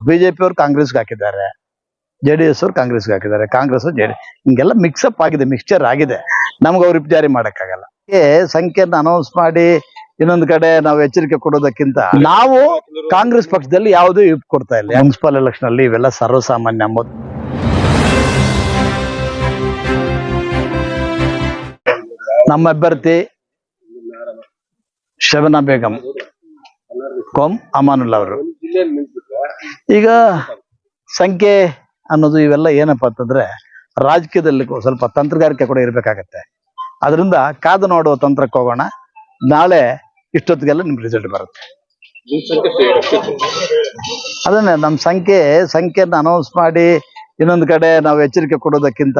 BJP ಅವರು ಕಾಂಗ್ರೆಸ್ಗೆ ಹಾಕಿದ್ದಾರೆ, ಜೆ ಡಿ ಎಸ್ ಅವ್ರು ಕಾಂಗ್ರೆಸ್ಗೆ ಹಾಕಿದ್ದಾರೆ, ಕಾಂಗ್ರೆಸ್ ಜೆ ಡಿ ಹಿಂಗೆಲ್ಲ ಮಿಕ್ಸಪ್ ಆಗಿದೆ ಮಿಕ್ಸ್ಚರ್ ಆಗಿದೆ. ನಮ್ಗೆ ಅವ್ರು ಜಾರಿ ಮಾಡಕ್ಕಾಗಲ್ಲ. ಏ ಅನೌನ್ಸ್ ಮಾಡಿ, ಇನ್ನೊಂದು ಕಡೆ ನಾವು ಎಚ್ಚರಿಕೆ ಕೊಡೋದಕ್ಕಿಂತ ನಾವು ಕಾಂಗ್ರೆಸ್ ಪಕ್ಷದಲ್ಲಿ ಯಾವುದೂ ಇಪ್ ಕೊಡ್ತಾ ಇಲ್ಲ. ಮುನ್ಸಿಪಲ್ ಎಲೆಕ್ಷನ್ ಅಲ್ಲಿ ಇವೆಲ್ಲ ಸರ್ವಸಾಮಾನ್ಯ ಅಂಬೋದು ನಮ್ಮ ಅಭ್ಯರ್ಥಿ ಶಬನಾ ಬೇಗಂ ಕೋಮ್ ಅಮಾನುಲ್ಲಾ ಅವರು. ಈಗ ಸಂಖ್ಯೆ ಅನ್ನೋದು ಇವೆಲ್ಲ ಏನಪ್ಪ ಅಂತಂದ್ರೆ ರಾಜಕೀಯದಲ್ಲಿ ಸ್ವಲ್ಪ ತಂತ್ರಗಾರಿಕೆ ಕೂಡ ಇರ್ಬೇಕಾಗತ್ತೆ. ಅದರಿಂದ ಕಾದು ನೋಡುವ ತಂತ್ರಕ್ಕೆ ಹೋಗೋಣ. ನಾಳೆ ಇಷ್ಟೊತ್ತಿಗೆಲ್ಲ ನಿಮ್ ರಿಸಲ್ಟ್ ಬರುತ್ತೆ. ಅದನ್ನೇ ನಮ್ಮ ಸಂಖ್ಯೆ ಸಂಖ್ಯೆಯನ್ನ ಅನೌನ್ಸ್ ಮಾಡಿ ಇನ್ನೊಂದು ಕಡೆ ನಾವು ಎಚ್ಚರಿಕೆ ಕೊಡೋದಕ್ಕಿಂತ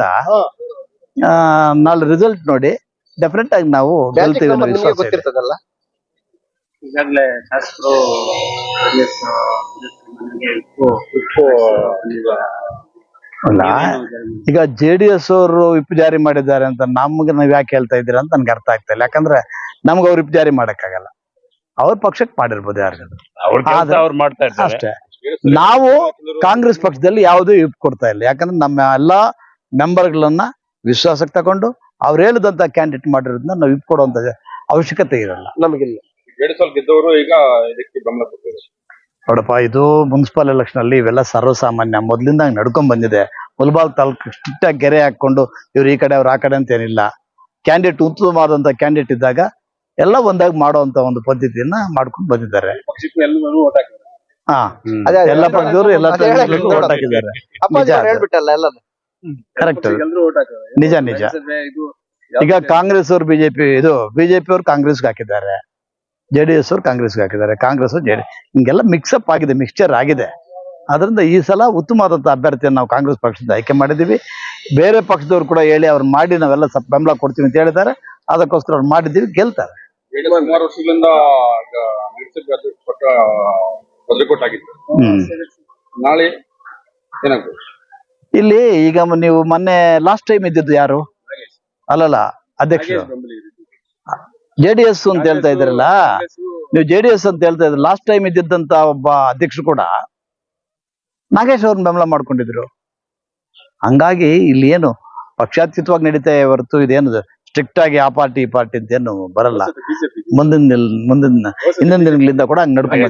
ನಾಳೆ ರಿಸಲ್ಟ್ ನೋಡಿ ಡೆಫಿನೆಟ್ ಆಗಿ ನಾವು ಗೆಲ್ತೀವಿ ಅನ್ನೋ ವಿಶ್ವಾಸ ಈಗಾಗಲೇ ಶಾಸಕರು ಉಪ್ಪು ಅಲ್ಲ ಈಗ ಜೆ ಡಿ ಎಸ್ ಅವರು ವಿಪ್ ಜಾರಿ ಮಾಡಿದ್ದಾರೆ ಅಂತ ನಮ್ಗೆ ನಾವ್ ಯಾಕೆ ಹೇಳ್ತಾ ಇದ್ದೀರಾ ಅಂತ ನನ್ಗೆ ಅರ್ಥ ಆಗ್ತಾ ಇಲ್ಲ. ಯಾಕಂದ್ರೆ ನಮ್ಗೆ ಅವ್ರು ವಿಪ್ ಜಾರಿ ಮಾಡಕ್ಕಾಗಲ್ಲ. ಅವ್ರ ಪಕ್ಷಕ್ಕೆ ಮಾಡಿರ್ಬೋದು ಯಾರಿಗಾದ್ರು. ಅವ್ರ ಕೆಲಸ ಆದ್ರೆ- ಅವ್ರು ಮಾಡ್ತಾ ಇರ್ತಾರೆ ಅಷ್ಟೇ. ನಾವು ಕಾಂಗ್ರೆಸ್ ಪಕ್ಷದಲ್ಲಿ ಯಾವುದೂ ವಿಪ್ ಕೊಡ್ತಾ ಇಲ್ಲ. ಯಾಕಂದ್ರೆ ನಮ್ಮ ಎಲ್ಲಾ ಮೆಂಬರ್ಗಳನ್ನ ವಿಶ್ವಾಸಕ್ಕೆ ತಗೊಂಡು ಅವ್ರು ಹೇಳಿದಂತ ಕ್ಯಾಂಡಿಡೇಟ್ ಮಾಡಿರೋದನ್ನ ನಾವು ವಿಪ್ ಕೊಡುವಂತ ಅವಶ್ಯಕತೆ ಇರಲ್ಲ. ನಮಗಿಲ್ಲ. ಎರಡು ಸಲ ಗೆದ್ದವರು ಈಗ ಇದಕ್ಕೆ ಬೆಂಬಲ ಕೊಟ್ಟಿದ್ದಾರೆ. ನೋಡಪ್ಪ ಇದು ಮುನ್ಸಿಪಲ್ ಎಲೆಕ್ಷನ್ ಅಲ್ಲಿ ಇವೆಲ್ಲ ಸರ್ವಸಾಮಾನ್ಯ. ಮೊದ್ಲಿಂದ ಹಂಗ್ ನಡ್ಕೊಂಡ್ ಬಂದಿದೆ. ಮುಲ್ಬಾಗ್ ತಾಲೂಕು ಸ್ಟ್ರಿಕ್ಟ್ ಆಗಿ ಗೆರೆ ಹಾಕೊಂಡು ಇವ್ರು ಈ ಕಡೆ ಅವ್ರು ಆ ಕಡೆ ಅಂತ ಏನಿಲ್ಲ. ಕ್ಯಾಂಡಿಡೇಟ್ ಉತ್ತಮವಾದಂತ ಕ್ಯಾಂಡಿಡೇಟ್ ಇದ್ದಾಗ ಎಲ್ಲ ಒಂದಾಗಿ ಮಾಡುವಂತ ಒಂದು ಪದ್ಧತಿಯನ್ನ ಮಾಡ್ಕೊಂಡು ಬಂದಿದ್ದಾರೆ. ಪಕ್ಷಕ್ಕೆ ಎಲ್ಲರೂ ಓಟ್ ಹಾಕಿದ್ದಾರೆ. ಹಾ ಅದೇ ಅದೇ. ಎಲ್ಲ ಪಕ್ಷದವರು ಎಲ್ಲ ಅದೇ ಹೇಳಕ್ಕೆ ತಂಡಗಳಿಗೂ ನೋಡೋದು. vote ಹಾಕಿದ್ದಾರೆ. ಅಪ್ಪಾಜಿ ನಿಜ ಅವ್ರು ಹೇಳ್ಬಿಟ್ಟಲ್ಲ ಎಲ್ಲ ಕರೆಕ್ಟ್ ಎಲ್ಲರೂ ಓಟ್ ಹಾಕಿದ್ದಾರೆ. ನಿಜ ನಿಜ. ಇದು ಈಗ ಕಾಂಗ್ರೆಸ್ ಅವ್ರು ಬಿಜೆಪಿ ಇದು ಬಿಜೆಪಿ ಅವ್ರು ಕಾಂಗ್ರೆಸ್ಗೆ ಹಾಕಿದ್ದಾರೆ. ಜೆ ಡಿ ಎಸ್ ಅವರು ಕಾಂಗ್ರೆಸ್ಗೆ ಹಾಕಿದ್ದಾರೆ. ಕಾಂಗ್ರೆಸ್ ಜೆ ಡಿ ಹಿಂಗೆಲ್ಲ ಮಿಕ್ಸಪ್ ಆಗಿದೆ ಮಿಕ್ಸ್ಚರ್ ಆಗಿದೆ. ಅದರಿಂದ ಈ ಸಲ ಉತ್ತಮವಾದಂಥ ಅಭ್ಯರ್ಥಿಯನ್ನು ನಾವು ಕಾಂಗ್ರೆಸ್ ಪಕ್ಷದಿಂದ ಆಯ್ಕೆ ಮಾಡಿದ್ದೀವಿ. ಬೇರೆ ಪಕ್ಷದವ್ರು ಕೂಡ ಹೇಳಿ ಅವ್ರು ಮಾಡಿ ನಾವೆಲ್ಲ ಸ್ವಲ್ಪ ಬೆಂಬಲ ಕೊಡ್ತೀವಿ ಅಂತ ಹೇಳಿದ್ದಾರೆ. ಅದಕ್ಕೋಸ್ಕರ ಅವ್ರು ಮಾಡಿದ್ದೀವಿ ಗೆಲ್ತಾರೆ. ವರ್ಷಗಳಿಂದ ನಾಳೆ ಏನಾಗ್ತದೆ ಇಲ್ಲಿ ಈಗ ನೀವು ಮೊನ್ನೆ ಲಾಸ್ಟ್ ಟೈಮ್ ಇದ್ದಿದ್ದು ಯಾರು? ಅಲ್ಲಲ್ಲ ಅಧ್ಯಕ್ಷರು. ಜೆ ಡಿ ಎಸ್ ಅಂತ ಹೇಳ್ತಾ ಇದ್ರಲ್ಲ? ನೀವು ಜೆ ಡಿ ಎಸ್ ಅಂತ ಹೇಳ್ತಾ ಇದ್ರಿ ಲಾಸ್ಟ್ ಟೈಮ್ ಇದ್ದಿದ್ದಂತ ಒಬ್ಬ ಅಧ್ಯಕ್ಷರು ಕೂಡ ನಾಗೇಶ್ ಅವ್ರನ್ನ ಬೆಂಬಲ ಮಾಡ್ಕೊಂಡಿದ್ರು. ಹಂಗಾಗಿ ಇಲ್ಲಿ ಏನು ಪಕ್ಷಾತೀತವಾಗಿ ನಡೀತಾ ಹೊರತು ಇದೇನು ಸ್ಟ್ರಿಕ್ಟ್ ಆಗಿ ಆ ಪಾರ್ಟಿ ಈ ಪಾರ್ಟಿ ಅಂತ ಏನು ಬರಲ್ಲ. ಮುಂದಿನ ಮುಂದಿನ ಹಿಂದಿನ ದಿನಗಳಿಂದ ಕೂಡ ಹಂಗ್ ನಡ್ಕೊಂಡ್